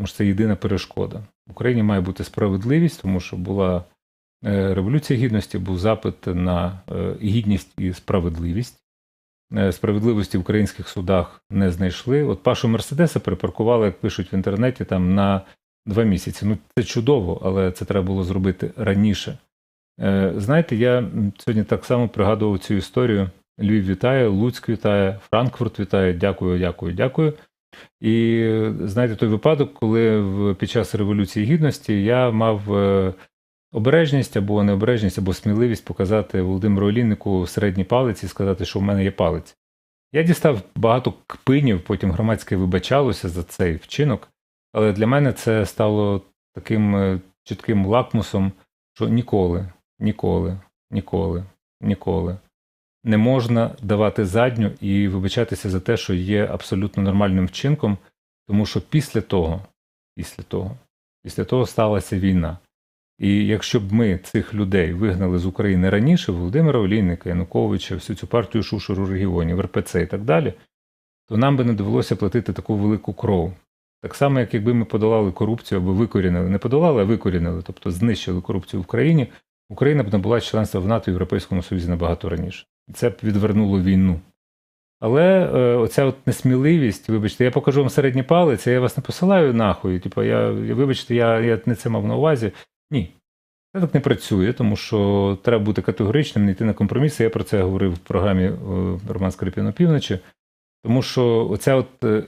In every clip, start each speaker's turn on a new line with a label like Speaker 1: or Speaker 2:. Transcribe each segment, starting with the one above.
Speaker 1: тому що це єдина перешкода. В Україні має бути справедливість, тому що була е, революція гідності, був запит на е, гідність і справедливість. Е, Справедливості в українських судах не знайшли. От Пашу Мерседеса припаркували, як пишуть в інтернеті, там на два місяці. Ну, це чудово, але це треба було зробити раніше. Знаєте, я сьогодні так само пригадував цю історію. Львів вітає, Луцьк вітає, Франкфурт вітає. Дякую, дякую, дякую. І знаєте, той випадок, коли під час Революції Гідності я мав е, обережність або необережність, або сміливість показати Володимиру Олійнику середній палець і сказати, що в мене є палець. Я дістав багато кпинів, потім громадське вибачалося за цей вчинок, але для мене це стало таким е, чітким лакмусом, що ніколи, ніколи, ніколи, ніколи не можна давати задню і вибачатися за те, що є абсолютно нормальним вчинком, тому що після того, після того, після того сталася війна. І якщо б ми цих людей вигнали з України раніше, Володимира Олійника, Януковича, всю цю партію Шушеру регіонів, РПЦ і так далі, то нам би не довелося платити таку велику кров. Так само, як якби ми подолали корупцію або викорінили, не подолали, а викорінили, тобто знищили корупцію в країні, Україна б набула членства в НАТО і Європейському Союзі набагато раніше. Це б відвернуло війну. Але е, оця от несміливість, вибачте, я покажу вам середній палець, я вас не посилаю нахуй. Типу, я, вибачте, я, я не це мав на увазі. Ні. Це так не працює, тому що треба бути категоричним, не йти на компроміси. Я про це говорив в програмі е, Роман Скрипін опівночі. Тому що оця от е,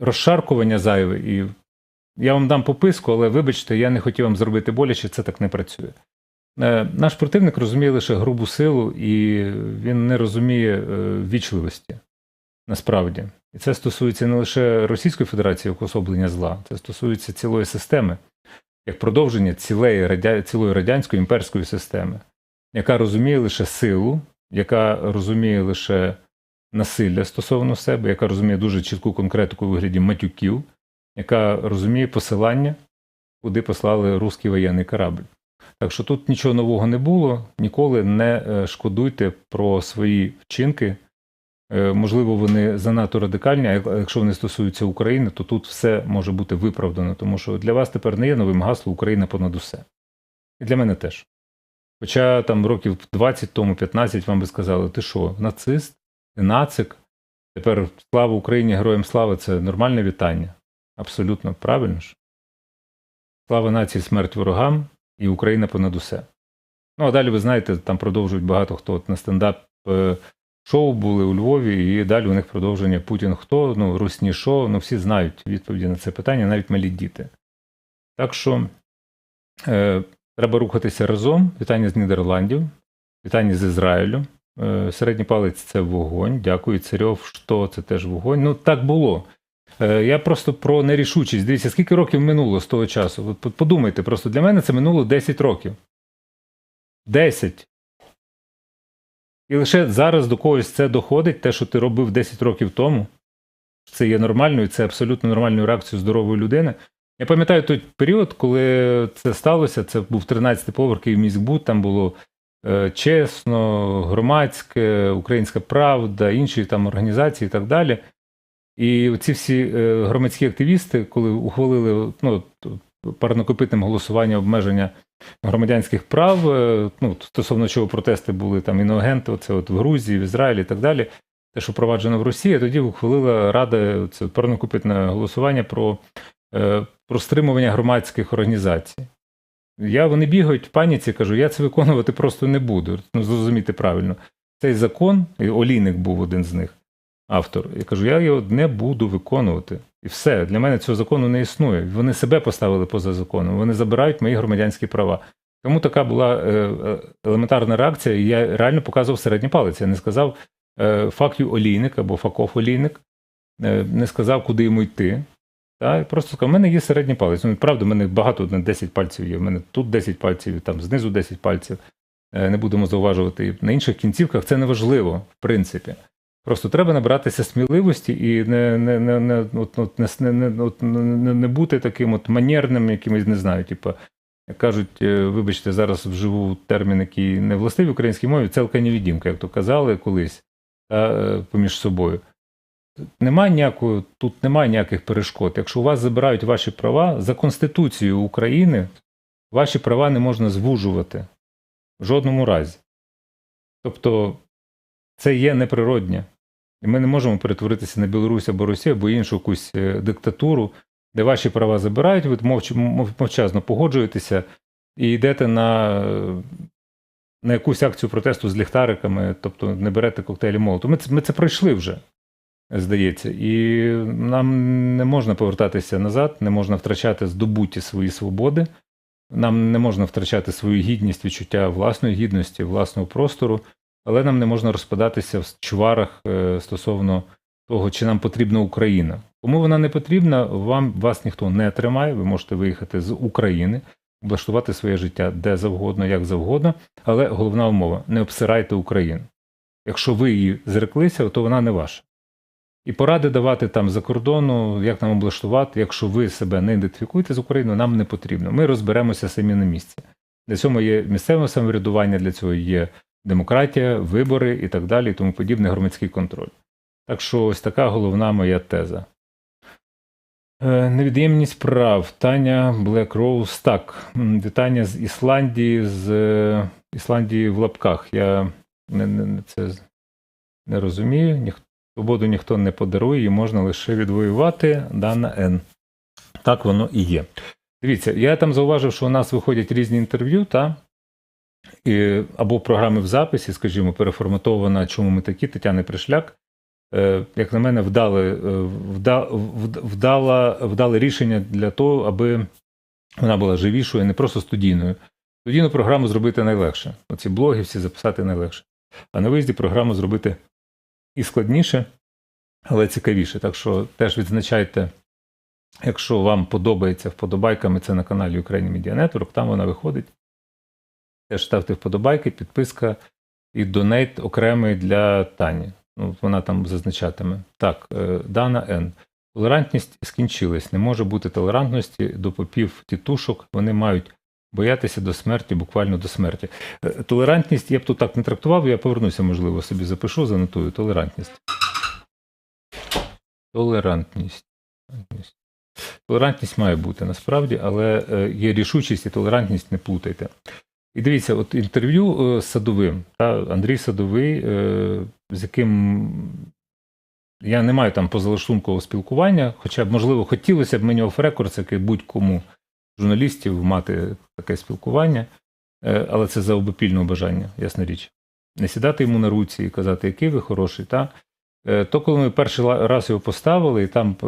Speaker 1: розшаркування зайве, і я вам дам пописку, але вибачте, я не хотів вам зробити боляче, це так не працює. Е, Наш противник розуміє лише грубу силу, і він не розуміє е, вічливості насправді. І це стосується не лише Російської Федерації як особлення зла, це стосується цілої системи, як продовження цілої, цілої радянської імперської системи, яка розуміє лише силу, яка розуміє лише насилля стосовно себе, яка розуміє дуже чітку конкретику у вигляді матюків, яка розуміє посилання, куди послали русський воєнний корабль. Так що тут нічого нового не було. Ніколи не е, шкодуйте про свої вчинки. Е, Можливо, вони занадто радикальні, а якщо вони стосуються України, то тут все може бути виправдано, тому що для вас тепер не є новим гасло Україна понад усе. І для мене теж. Хоча там років 20 тому, 15 вам би сказали, ти що, нацист, ти нацик, тепер слава Україні, героям слави це нормальне вітання. Абсолютно правильно ж. Слава нації, смерть ворогам і Україна понад усе. Ну, а далі ви знаєте, там продовжують багато хто от на стендап е, шоу були у Львові, і далі у них продовження Путін хто, ну, русні що, ну всі знають відповіді на це питання, навіть малі діти. Так що е, треба рухатися разом. Вітання з Нідерландів, вітання з Ізраїлю. Е, середній палець це вогонь. Дякую. Царьов, що це теж вогонь. Ну, так було. Е, Я просто про нерішучість. Дивіться, скільки років минуло з того часу. Подумайте, просто для мене це минуло 10 років. 10. І лише зараз до когось це доходить, те, що ти робив 10 років тому. Це є нормальною, це абсолютно нормальною реакцією здорової людини. Я пам'ятаю той період, коли це сталося. Це був 13-й поверх Київміськбуд, там було е, чесно, громадське, українська правда, інші там організації і так далі. І ці всі е, громадські активісти, коли ухвалили ну, парнокопитним голосуванням обмеження громадянських прав, е, ну, стосовно чого протести були там іноагенти, оце от в Грузії, в Ізраїлі і так далі, те, що впроваджено в Росії, тоді ухвалила Рада це парнокопитне голосування про, е, про стримування громадських організацій. Я вони бігають в паніці, кажу, я це виконувати просто не буду. Ну, зрозуміти правильно. Цей закон, і Олійник був один з них, автор. Я кажу, я його не буду виконувати. І все, для мене цього закону не існує. Вони себе поставили поза законом, вони забирають мої громадянські права. Тому така була е, е, елементарна реакція, і я реально показував середній палець. Я не сказав е, фактю олійник або факов олійник, е, не сказав, куди йому йти. Та, просто сказав, у мене є середній палець. Ну, правда, в мене багато, на 10 пальців є. У мене тут 10 пальців, там знизу 10 пальців. Е, Не будемо зауважувати. На інших кінцівках це не важливо, в принципі. Просто треба набратися сміливості і не, не, не, не, от, от, не, не, не, не, бути таким от манерним, якимось, не знаю, типу, кажуть, е, вибачте, зараз вживу термін, який не властивий українській мові, целка невідімка, як то казали колись та, е, поміж собою. немає ніякої, тут немає ніяких перешкод. Якщо у вас забирають ваші права, за Конституцією України ваші права не можна звужувати в жодному разі. Тобто це є неприродне. І ми не можемо перетворитися на Білорусь або Росію або іншу якусь е, диктатуру, де ваші права забирають, ви мовч, мов- мовчазно погоджуєтеся і йдете на, е, на якусь акцію протесту з ліхтариками, тобто не берете коктейлі молоту. Ми ми це пройшли вже, здається. І нам не можна повертатися назад, не можна втрачати здобуті свої свободи. Нам не можна втрачати свою гідність, відчуття власної гідності, власного простору, але нам не можна розпадатися в чварах е, стосовно того, чи нам потрібна Україна. Кому вона не потрібна, вам вас ніхто не тримає. Ви можете виїхати з України, облаштувати своє життя де завгодно, як завгодно. Але головна умова не обсирайте Україну. Якщо ви її зреклися, то вона не ваша. І поради давати там за кордону, як нам облаштувати, якщо ви себе не ідентифікуєте з Україною, нам не потрібно. Ми розберемося самі на місці. Для цього є місцеве самоврядування, для цього є демократія, вибори і так далі, і тому подібне громадський контроль. Так що ось така головна моя теза. Е, Невід'ємність прав. Таня Rose. Так, вітання з Ісландії, з е, Ісландії в лапках. Я не, не, це не розумію. Свободу ніхто не подарує, її можна лише відвоювати. Дана Н. Так воно і є. Дивіться, я там зауважив, що у нас виходять різні інтерв'ю, та? І, або програми в записі, скажімо, переформатована, чому ми такі, Тетяни Пришляк. Е, як на мене, вдали, е, вда, вдала, вдале рішення для того, аби вона була живішою, не просто студійною. Студійну програму зробити найлегше. Оці блоги всі записати найлегше. А на виїзді програму зробити і складніше, але цікавіше. Так що теж відзначайте, якщо вам подобається вподобайками, це на каналі Ukraine Media Network, там вона виходить. Ставте вподобайки, підписка і донейт окремий для Тані. Ну, вона там зазначатиме. Так, е, Дана Н. Толерантність скінчилась. Не може бути толерантності до попів тітушок. Вони мають боятися до смерті, буквально до смерті. Е, Толерантність я б тут так не трактував, я повернуся, можливо, собі запишу, занотую. Толерантність. Толерантність. Толерантність має бути насправді, але е, є рішучість і толерантність, не плутайте. І дивіться, от інтерв'ю е, з Садовим, та, Андрій Садовий, е, з яким я не маю там позалаштункового спілкування, хоча б, можливо, хотілося б мені оф-рекорд, як і будь-кому журналістів мати таке спілкування, Е, але це за обопільного бажання, ясна річ. Не сідати йому на руці і казати, який ви хороший. Та? Е, То, коли ми перший раз його поставили, і там е,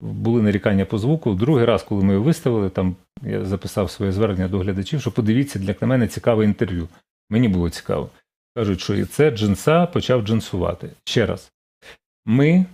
Speaker 1: були нарікання по звуку, другий раз, коли ми його виставили, там я записав своє звернення до глядачів, що подивіться, для мене цікаве інтерв'ю. Мені було цікаво. Кажуть, що і це джинса почав джинсувати. Ще раз. Ми